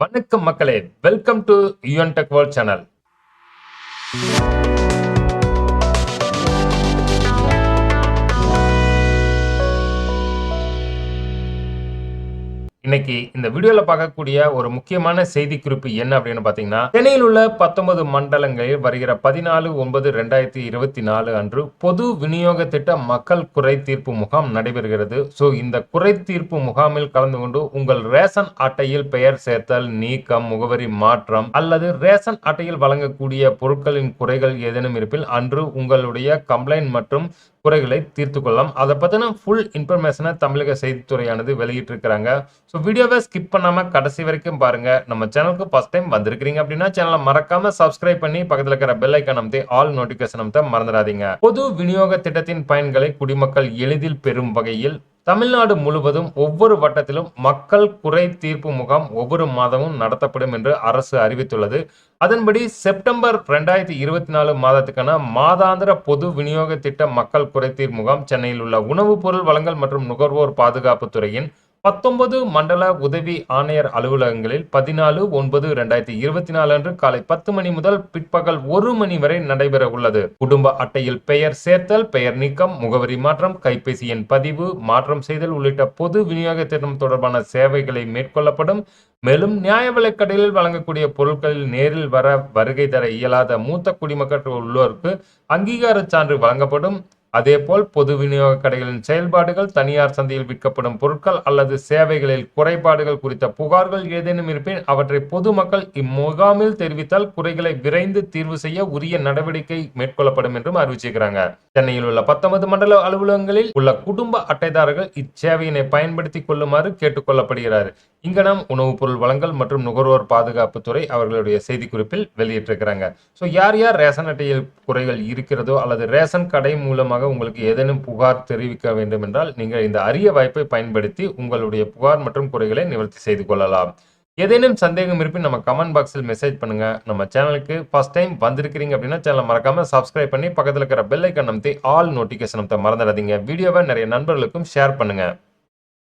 வணக்கம் மக்களே. Welcome to UN tech world channel இன்னைக்கு இந்த வீடியோல பார்க்கக்கூடிய ஒரு முக்கியமான செய்தி குறிப்பு என்ன அப்படின்னு பாத்தீங்கன்னா சென்னையில் உள்ள பத்தொன்பது மண்டலங்களில் வருகிற பதினாலு ஒன்பது ரெண்டாயிரத்தி இருபத்தி நாலு அன்று பொது விநியோக திட்ட மக்கள் குறை தீர்ப்பு முகாம் நடைபெறுகிறது. ஸோ இந்த குறை தீர்ப்பு முகாமில் கலந்து கொண்டு உங்கள் ரேஷன் அட்டையில் பெயர் சேர்த்தல் நீக்கம் முகவரி மாற்றம் அல்லது ரேஷன் அட்டையில் வழங்கக்கூடிய பொருட்களின் குறைகள் ஏதேனும் இருப்பில் அன்று உங்களுடைய கம்ப்ளைண்ட் மற்றும் குறைகளை தீர்த்து கொள்ளலாம். அதை பற்றின ஃபுல் இன்ஃபர்மேஷனை தமிழக செய்தித்துறையானது வெளியிட்டிருக்கிறாங்க. ஸோ வீடியோவை ஸ்கிப் பண்ணாமல் கடைசி வரைக்கும் பாருங்க. நம்ம சேனலுக்கு ஃபர்ஸ்ட் டைம் வந்திருக்கிறீங்க அப்படின்னா சேனலை மறக்காமல் சப்ஸ்கிரைப் பண்ணி பக்கத்தில் இருக்கிற பெல் ஐக்கான் அமைத்து ஆல் நோட்டிஃபிகேஷன் அமைத்த மறந்துடாதீங்க. பொது விநியோக திட்டத்தின் பயன்களை குடிமக்கள் எளிதில் பெறும் வகையில் தமிழ்நாடு முழுவதும் ஒவ்வொரு வட்டத்திலும் மக்கள் குறை தீர்ப்பு முகாம் ஒவ்வொரு மாதமும் நடத்தப்படும் என்று அரசு அறிவித்துள்ளது. அதன்படி செப்டம்பர் ரெண்டாயிரத்தி இருபத்தி நாலு மாதத்துக்கான மாதாந்திர பொது விநியோக திட்ட மக்கள் குறைதீர் முகாம் சென்னையில் உள்ள உணவுப் பொருள் வழங்கல் மற்றும் நுகர்வோர் பாதுகாப்பு துறையின் பத்தொன்பது மண்டல உதவி ஆணையர் அலுவலகங்களில் பதினாலு ஒன்பது ரெண்டாயிரத்தி இருபத்தி நாலு அன்று காலை பத்து மணி முதல் பிற்பகல் ஒரு மணி வரை நடைபெற உள்ளது. குடும்ப அட்டையில் பெயர் சேர்த்தல் பெயர் நீக்கம் முகவரி மாற்றம் கைபேசி எண் பதிவு மாற்றம் செய்தல் உள்ளிட்ட பொது விநியோக திட்டம் தொடர்பான சேவைகளை மேற்கொள்ளப்படும். மேலும் நியாய விலைக்கடையில் வழங்கக்கூடிய பொருட்களில் நேரில் வர வருகை தர இயலாத மூத்த குடிமக்கள் உள்ளோருக்கு அங்கீகார சான்று வழங்கப்படும். அதேபோல் பொது விநியோக கடைகளின் செயல்பாடுகள் தனியார் சந்தையில் விற்கப்படும் பொருட்கள் அல்லது சேவைகளில் குறைபாடுகள் குறித்த புகார்கள் ஏதேனும் இருப்பின் அவற்றை பொதுமக்கள் இம்முகாமில் தெரிவித்தால் குறைகளை விரைந்து தீர்வு செய்ய உரிய நடவடிக்கை மேற்கொள்ளப்படும் என்றும் அறிவிச்சிருக்கிறாங்க. சென்னையில் உள்ள பத்தொன்பது மண்டல அலுவலகங்களில் உள்ள குடும்ப அட்டைதாரர்கள் இச்சேவையினை பயன்படுத்திக் கொள்ளுமாறு கேட்டுக்கொள்ளப்படுகிறார் இங்கனம் உணவுப் பொருள் வழங்கல் மற்றும் நுகர்வோர் பாதுகாப்பு துறை அவர்களுடைய செய்திக்குறிப்பில் வெளியிட்டிருக்கிறாங்க. ஸோ யார் யார் ரேஷன் அட்டையில் குறைகள் இருக்கிறதோ அல்லது ரேஷன் கடை மூலமாக உங்களுக்கு ஏதேனும் புகார் தெரிவிக்க வேண்டும் என்றால் நீங்கள் இந்த அரிய வாய்ப்பை பயன்படுத்தி உங்களுடைய புகார் மற்றும் குறைகளை நிவர்த்தி செய்து கொள்ளலாம். ஏதேனும் சந்தேகம் இருப்பின் நம்ம கமெண்ட் பாக்ஸில் மெசேஜ் பண்ணுங்க. நம்ம சேனலுக்கு ஃபர்ஸ்ட் டைம் வந்திருக்கிறீங்க அப்படின்னா சேனலை மறக்காம சப்ஸ்கிரைப் பண்ணி பக்கத்தில் இருக்கிற பெல் ஐக்கன் அமைத்து ஆல் நோட்டிஃபிகேஷன் அமைத்த மறந்துடாதீங்க. வீடியோவை நிறைய நண்பர்களுக்கும் ஷேர் பண்ணுங்க.